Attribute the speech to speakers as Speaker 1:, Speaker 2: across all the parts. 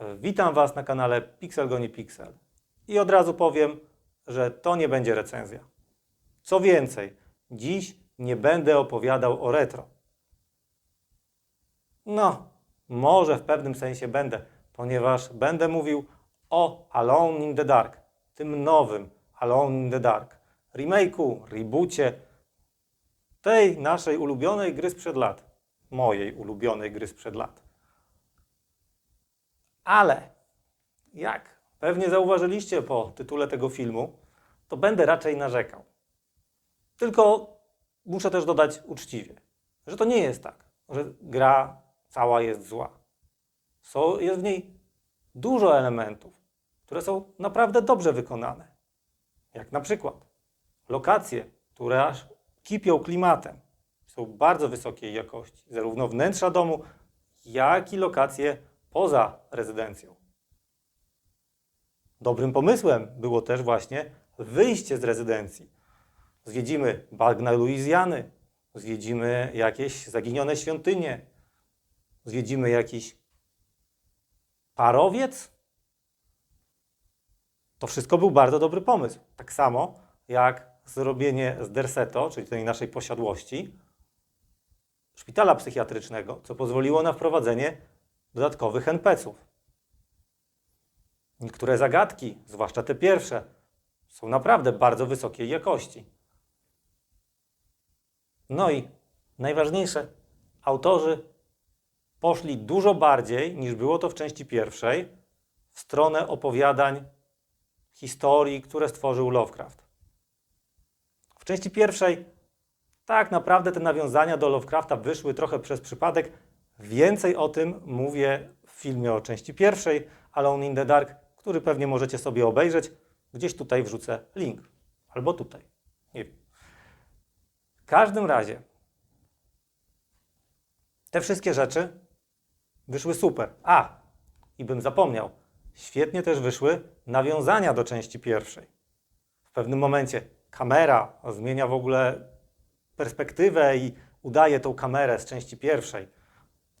Speaker 1: Witam Was na kanale Pixel Goni Pixel. I od razu powiem, że to nie będzie recenzja. Co więcej, dziś nie będę opowiadał o retro. No, może w pewnym sensie będę, ponieważ będę mówił o Alone in the Dark, tym nowym Alone in the Dark, remake'u, reboocie tej naszej ulubionej gry sprzed lat, mojej ulubionej gry sprzed lat. Ale jak pewnie zauważyliście po tytule tego filmu, to będę raczej narzekał. Tylko muszę też dodać uczciwie, że to nie jest tak, że gra cała jest zła. So, jest w niej dużo elementów, które są naprawdę dobrze wykonane. Jak na przykład lokacje, które aż kipią klimatem. Są bardzo wysokiej jakości, zarówno wnętrza domu, jak i lokacje poza rezydencją. Dobrym pomysłem było też właśnie wyjście z rezydencji. Zwiedzimy bagna Luizjany, zwiedzimy jakieś zaginione świątynie, zwiedzimy jakiś parowiec. To wszystko był bardzo dobry pomysł. Tak samo jak zrobienie z Derseto, czyli tej naszej posiadłości, szpitala psychiatrycznego, co pozwoliło na wprowadzenie dodatkowych NPC-ów. Niektóre zagadki, zwłaszcza te pierwsze, są naprawdę bardzo wysokiej jakości. No i najważniejsze, autorzy poszli dużo bardziej niż było to w części pierwszej w stronę opowiadań historii, które stworzył Lovecraft. W części pierwszej tak naprawdę te nawiązania do Lovecrafta wyszły trochę przez przypadek. Więcej o tym mówię w filmie o części pierwszej, Alone in the Dark, który pewnie możecie sobie obejrzeć. Gdzieś tutaj wrzucę link. Albo tutaj. Nie wiem. W każdym razie te wszystkie rzeczy wyszły super. A, i bym zapomniał, świetnie też wyszły nawiązania do części pierwszej. W pewnym momencie kamera zmienia w ogóle perspektywę i udaje tą kamerę z części pierwszej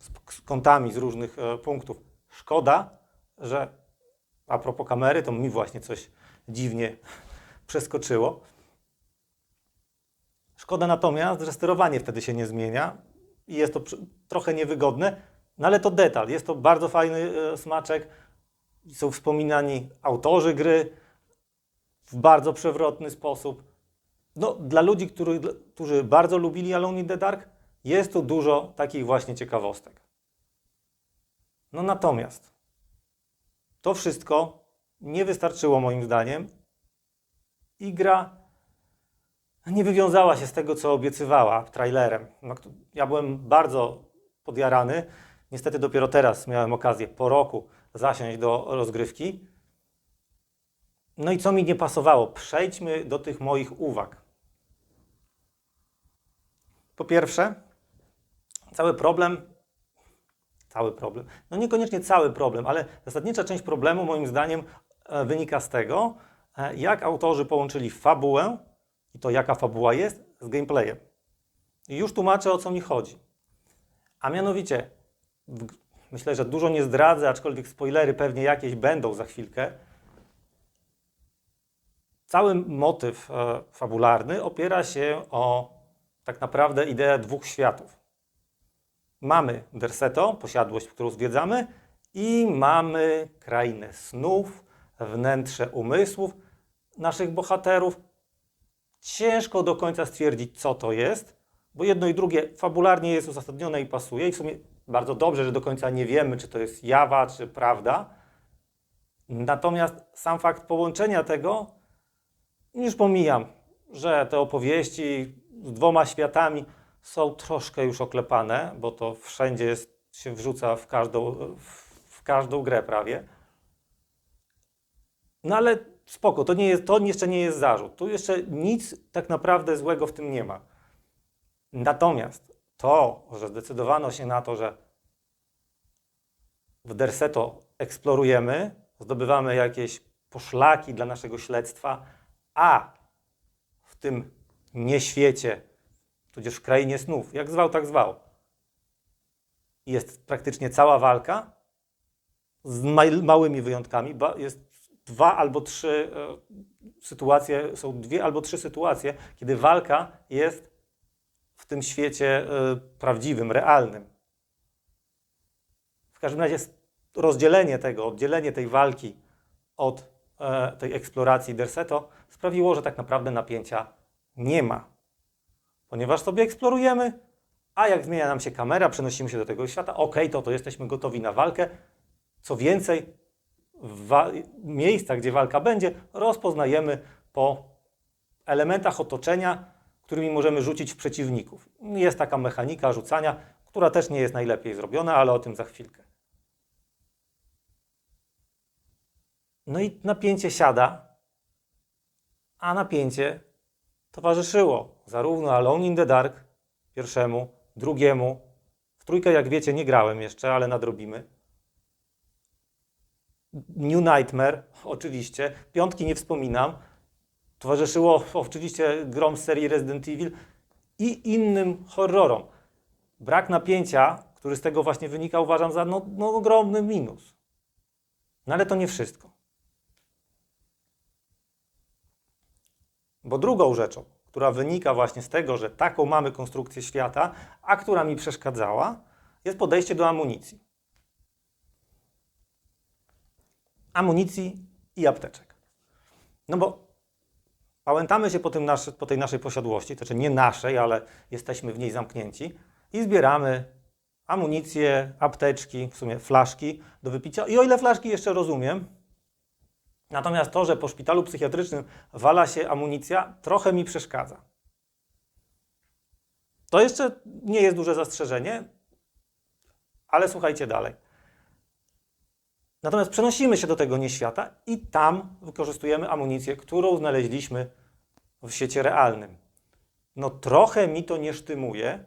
Speaker 1: z, kątami z różnych e, punktów. Szkoda, że a propos kamery, to mi właśnie coś dziwnie przeskoczyło. Szkoda natomiast, że sterowanie wtedy się nie zmienia i jest to trochę niewygodne, no ale to detal. Jest to bardzo fajny e, smaczek. Są wspominani autorzy gry w bardzo przewrotny sposób. No, dla ludzi, którzy bardzo lubili Alone in the Dark, jest tu dużo takich właśnie ciekawostek. No natomiast to wszystko nie wystarczyło moim zdaniem i gra nie wywiązała się z tego, co obiecywała trailerem. No, Ja byłem bardzo podjarany. Niestety dopiero teraz miałem okazję po roku zasiąść do rozgrywki. No i co mi nie pasowało? Przejdźmy do tych moich uwag. Po pierwsze, cały problem, cały problem, no niekoniecznie cały problem, ale zasadnicza część problemu moim zdaniem e, wynika z tego, e, jak autorzy połączyli fabułę i to jaka fabuła jest z gameplayem. I już tłumaczę o co mi chodzi. A mianowicie, myślę, że dużo nie zdradzę, aczkolwiek spoilery pewnie jakieś będą za chwilkę. Cały motyw e, fabularny opiera się o tak naprawdę ideę dwóch światów. Mamy Derseto, posiadłość, którą zwiedzamy, i mamy krainę snów, wnętrze umysłów naszych bohaterów. Ciężko do końca stwierdzić, co to jest, bo jedno i drugie fabularnie jest uzasadnione i pasuje, i w sumie bardzo dobrze, że do końca nie wiemy, czy to jest jawa, czy prawda. Natomiast sam fakt połączenia tego już pomijam, że te opowieści z dwoma światami są troszkę już oklepane, bo to wszędzie jest, się wrzuca w każdą, w, każdą grę prawie. No ale spoko, to, nie jest, to jeszcze nie jest zarzut. Tu jeszcze nic tak naprawdę złego w tym nie ma. Natomiast to, że zdecydowano się na to, że w Derseto eksplorujemy, zdobywamy jakieś poszlaki dla naszego śledztwa, a w tym nieświecie, tudzież w krainie snów, jak zwał, tak zwał, jest praktycznie cała walka, z ma- małymi wyjątkami. Jest dwa albo trzy e, sytuacje, są dwie albo trzy sytuacje, kiedy walka jest w tym świecie e, prawdziwym, realnym. W każdym razie rozdzielenie tego, oddzielenie tej walki od e, tej eksploracji Derseto sprawiło, że tak naprawdę napięcia nie ma. Ponieważ sobie eksplorujemy, a jak zmienia nam się kamera, przenosimy się do tego świata, ok, to to jesteśmy gotowi na walkę. Co więcej, wa- miejscach, gdzie walka będzie, rozpoznajemy po elementach otoczenia, którymi możemy rzucić w przeciwników. Jest taka mechanika rzucania, która też nie jest najlepiej zrobiona, ale o tym za chwilkę. No i napięcie siada, a napięcie towarzyszyło zarówno Alone in the Dark pierwszemu, drugiemu. W trójkę, jak wiecie, nie grałem jeszcze, ale nadrobimy. New Nightmare, oczywiście. Piątki nie wspominam. Towarzyszyło oczywiście grom serii Resident Evil i innym horrorom. Brak napięcia, który z tego właśnie wynika, uważam za no, no, ogromny minus. No ale to nie wszystko. Bo drugą rzeczą, która wynika właśnie z tego, że taką mamy konstrukcję świata, a która mi przeszkadzała, jest podejście do amunicji. Amunicji i apteczek. No bo pałętamy się po, tym po tej naszej posiadłości, to znaczy nie naszej, ale jesteśmy w niej zamknięci i zbieramy amunicję, apteczki, w sumie flaszki do wypicia. I o ile flaszki jeszcze rozumiem, Natomiast to, że po szpitalu psychiatrycznym wala się amunicja, trochę mi przeszkadza. To jeszcze nie jest duże zastrzeżenie, ale słuchajcie dalej. Natomiast przenosimy się do tego nieświata i tam wykorzystujemy amunicję, którą znaleźliśmy w świecie realnym. No trochę mi to nie sztymuje,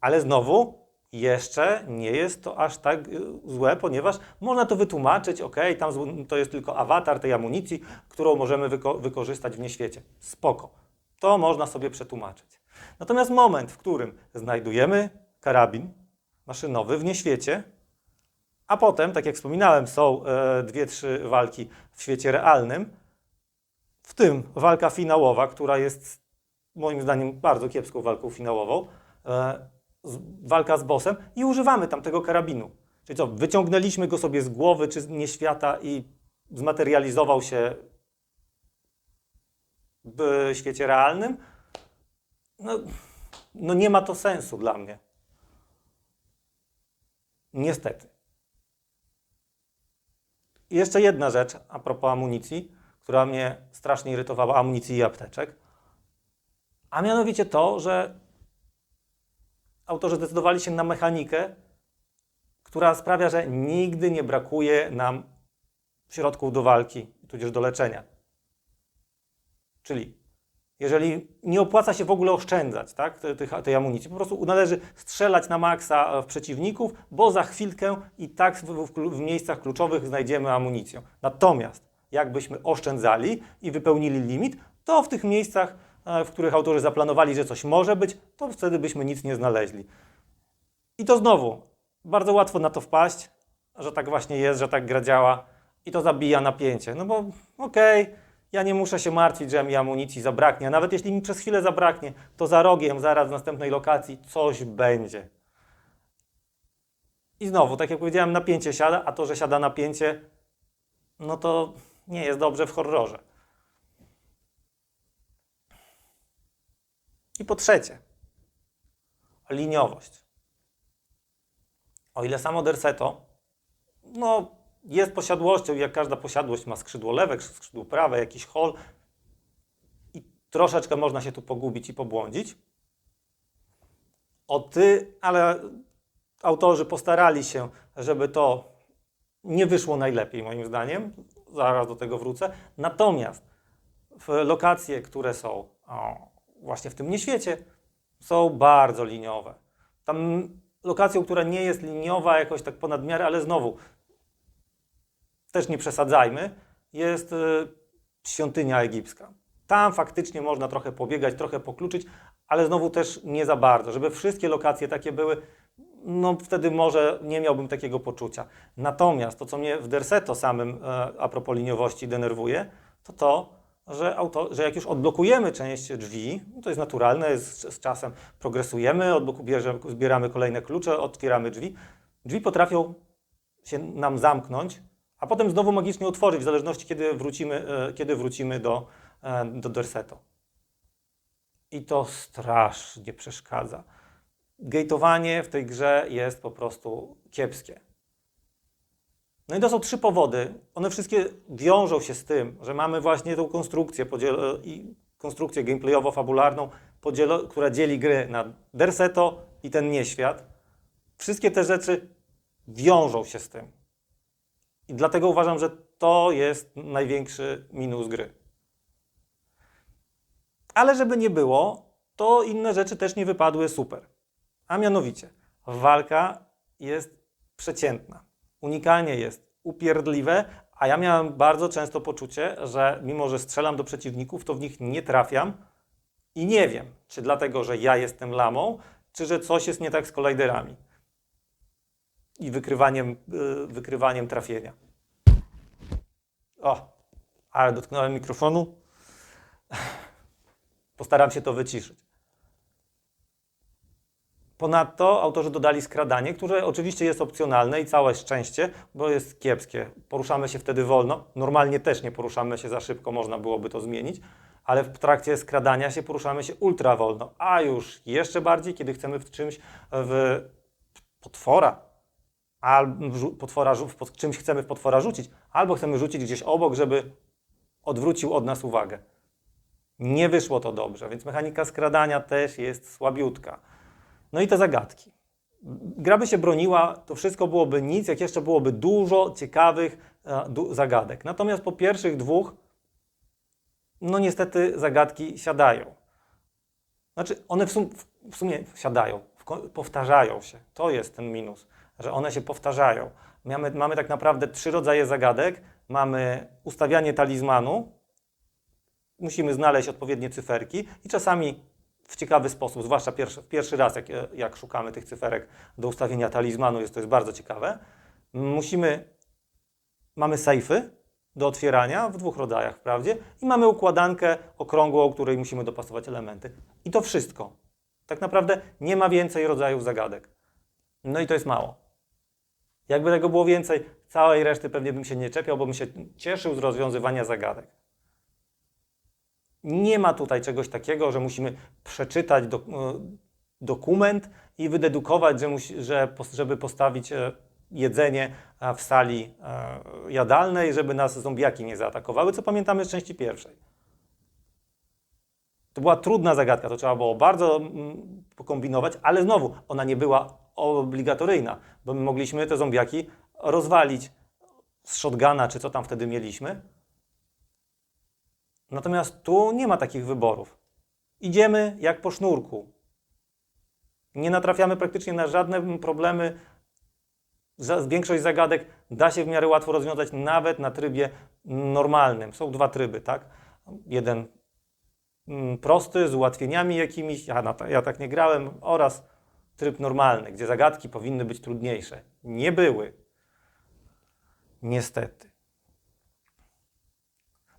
Speaker 1: ale znowu jeszcze nie jest to aż tak y, złe, ponieważ można to wytłumaczyć, ok, tam to jest tylko awatar tej amunicji, którą możemy wyko- wykorzystać w nieświecie. Spoko. To można sobie przetłumaczyć. Natomiast moment, w którym znajdujemy karabin maszynowy w nieświecie, a potem, tak jak wspominałem, są e, dwie, trzy walki w świecie realnym, w tym walka finałowa, która jest moim zdaniem bardzo kiepską walką finałową, e, walka z bossem i używamy tam tego karabinu. Czyli co, wyciągnęliśmy go sobie z głowy czy z nieświata i zmaterializował się w świecie realnym? No, no nie ma to sensu dla mnie. Niestety. I jeszcze jedna rzecz a propos amunicji, która mnie strasznie irytowała, amunicji i apteczek. A mianowicie to, że autorzy zdecydowali się na mechanikę, która sprawia, że nigdy nie brakuje nam środków do walki, tudzież do leczenia. Czyli jeżeli nie opłaca się w ogóle oszczędzać tak, te- tych- tej amunicji, po prostu należy strzelać na maksa w przeciwników, bo za chwilkę i tak w, w, miejscach kluczowych znajdziemy amunicję. Natomiast jakbyśmy oszczędzali i wypełnili limit, to w tych miejscach, e, w których autorzy zaplanowali, że coś może być, to wtedy byśmy nic nie znaleźli. I to znowu, bardzo łatwo na to wpaść, że tak właśnie jest, że tak gra działa i to zabija napięcie. No bo okej, ja nie muszę się martwić, że mi amunicji zabraknie. A nawet jeśli mi przez chwilę zabraknie, to za rogiem, zaraz w następnej lokacji coś będzie. I znowu, tak jak powiedziałem, napięcie siada, a to, że siada napięcie, no to nie jest dobrze w horrorze. I po trzecie, liniowość. O ile samo Derseto, no jest posiadłością, jak każda posiadłość ma skrzydło lewe, skrzydło prawe, jakiś hol i troszeczkę można się tu pogubić i pobłądzić. O ty, ale autorzy postarali się, żeby to nie wyszło najlepiej moim zdaniem. Zaraz do tego wrócę. Natomiast w lokacje, które są o, właśnie w tym nieświecie, są bardzo liniowe. Tam lokacją, która nie jest liniowa jakoś tak ponad miarę, ale znowu też nie przesadzajmy, jest y, świątynia egipska. Tam faktycznie można trochę pobiegać, trochę pokluczyć, ale znowu też nie za bardzo. Żeby wszystkie lokacje takie były, no wtedy może nie miałbym takiego poczucia. Natomiast to, co mnie w Derseto samym, e, a propos liniowości, denerwuje, to to, że, auto, że jak już odblokujemy część drzwi, no to jest naturalne, z, z czasem progresujemy, odbloku- bierzemy, zbieramy kolejne klucze, otwieramy drzwi. Drzwi potrafią się nam zamknąć, a potem znowu magicznie otworzyć, w zależności kiedy wrócimy, e, kiedy wrócimy do, e, do Derseto. I to strasznie przeszkadza. Gateowanie w tej grze jest po prostu kiepskie. No i to są trzy powody. One wszystkie wiążą się z tym, że mamy właśnie tą konstrukcję, podziel- i konstrukcję gameplayowo-fabularną, która dzieli gry na Derseto i ten nieświat. Wszystkie te rzeczy wiążą się z tym. I dlatego uważam, że to jest największy minus gry. Ale żeby nie było, to inne rzeczy też nie wypadły super. A mianowicie, walka jest przeciętna. Unikanie jest upierdliwe, a ja miałem bardzo często poczucie, że mimo, że strzelam do przeciwników, to w nich nie trafiam i nie wiem, czy dlatego, że ja jestem lamą, czy że coś jest nie tak z kolajderami i wykrywaniem, yy, wykrywaniem trafienia. O, ale dotknąłem mikrofonu. Postaram się to wyciszyć. Ponadto autorzy dodali skradanie, które oczywiście jest opcjonalne i całe szczęście, bo jest kiepskie. Poruszamy się wtedy wolno. Normalnie też nie poruszamy się za szybko, można byłoby to zmienić, ale w trakcie skradania się poruszamy się ultra wolno. A już jeszcze bardziej, kiedy chcemy w czymś w potwora, albo potwora, w czymś chcemy w potwora rzucić, albo chcemy rzucić gdzieś obok, żeby odwrócił od nas uwagę. Nie wyszło to dobrze, więc mechanika skradania też jest słabiutka. No i te zagadki. Gra by się broniła, to wszystko byłoby nic, jak jeszcze byłoby dużo ciekawych e, zagadek. Natomiast po pierwszych dwóch, no niestety zagadki siadają. Znaczy, one w, sum w sumie siadają, powtarzają się. To jest ten minus, że one się powtarzają. Mamy, mamy tak naprawdę trzy rodzaje zagadek. Mamy ustawianie talizmanu, musimy znaleźć odpowiednie cyferki i czasami w ciekawy sposób, zwłaszcza pierwszy, pierwszy raz, jak, jak szukamy tych cyferek do ustawienia talizmanu, jest to jest bardzo ciekawe. Musimy, mamy sejfy do otwierania w dwóch rodzajach wprawdzie i mamy układankę okrągłą, której musimy dopasować elementy. I to wszystko. Tak naprawdę nie ma więcej rodzajów zagadek. No i to jest mało. Jakby tego było więcej, całej reszty pewnie bym się nie czepiał, bo bym się cieszył z rozwiązywania zagadek. Nie ma tutaj czegoś takiego, że musimy przeczytać do, dokument i wydedukować, że musi, że, żeby postawić jedzenie w sali jadalnej, żeby nas zombiaki nie zaatakowały, co pamiętamy z części pierwszej. To była trudna zagadka, to trzeba było bardzo pokombinować, ale znowu ona nie była obligatoryjna, bo my mogliśmy te zombiaki rozwalić z shotguna, czy co tam wtedy mieliśmy, Natomiast tu nie ma takich wyborów. Idziemy jak po sznurku. Nie natrafiamy praktycznie na żadne problemy. Większość zagadek da się w miarę łatwo rozwiązać nawet na trybie normalnym. Są dwa tryby, tak? Jeden prosty, z ułatwieniami jakimiś, ja, ja tak nie grałem, oraz tryb normalny, gdzie zagadki powinny być trudniejsze. Nie były. Niestety.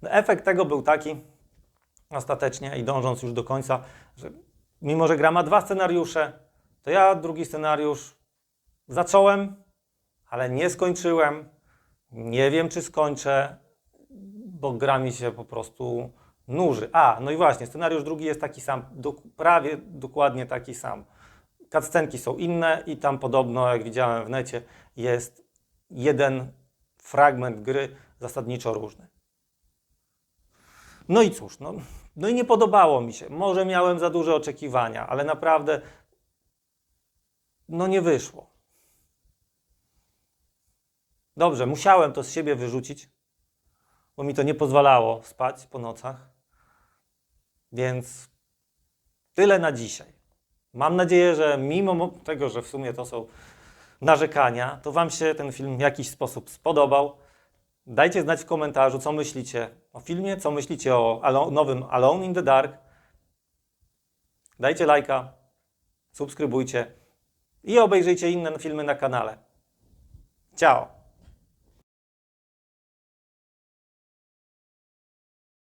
Speaker 1: No, efekt tego był taki, ostatecznie i dążąc już do końca, że mimo, że gra ma dwa scenariusze, to ja drugi scenariusz zacząłem, ale nie skończyłem. Nie wiem, czy skończę, bo gra mi się po prostu nuży. A, no i właśnie, scenariusz drugi jest taki sam, do, prawie dokładnie taki sam. Cutscenki są inne i tam podobno, jak widziałem w necie, jest jeden fragment gry zasadniczo różny. No i cóż, no, no i nie podobało mi się. Może miałem za duże oczekiwania, ale naprawdę no nie wyszło. Dobrze, musiałem to z siebie wyrzucić, bo mi to nie pozwalało spać po nocach. Więc tyle na dzisiaj. Mam nadzieję, że mimo tego, że w sumie to są narzekania, to Wam się ten film w jakiś sposób spodobał. Dajcie znać w komentarzu, co myślicie o filmie, co myślicie o nowym Alone in the Dark. Dajcie lajka, subskrybujcie i obejrzyjcie inne filmy na kanale. Ciao!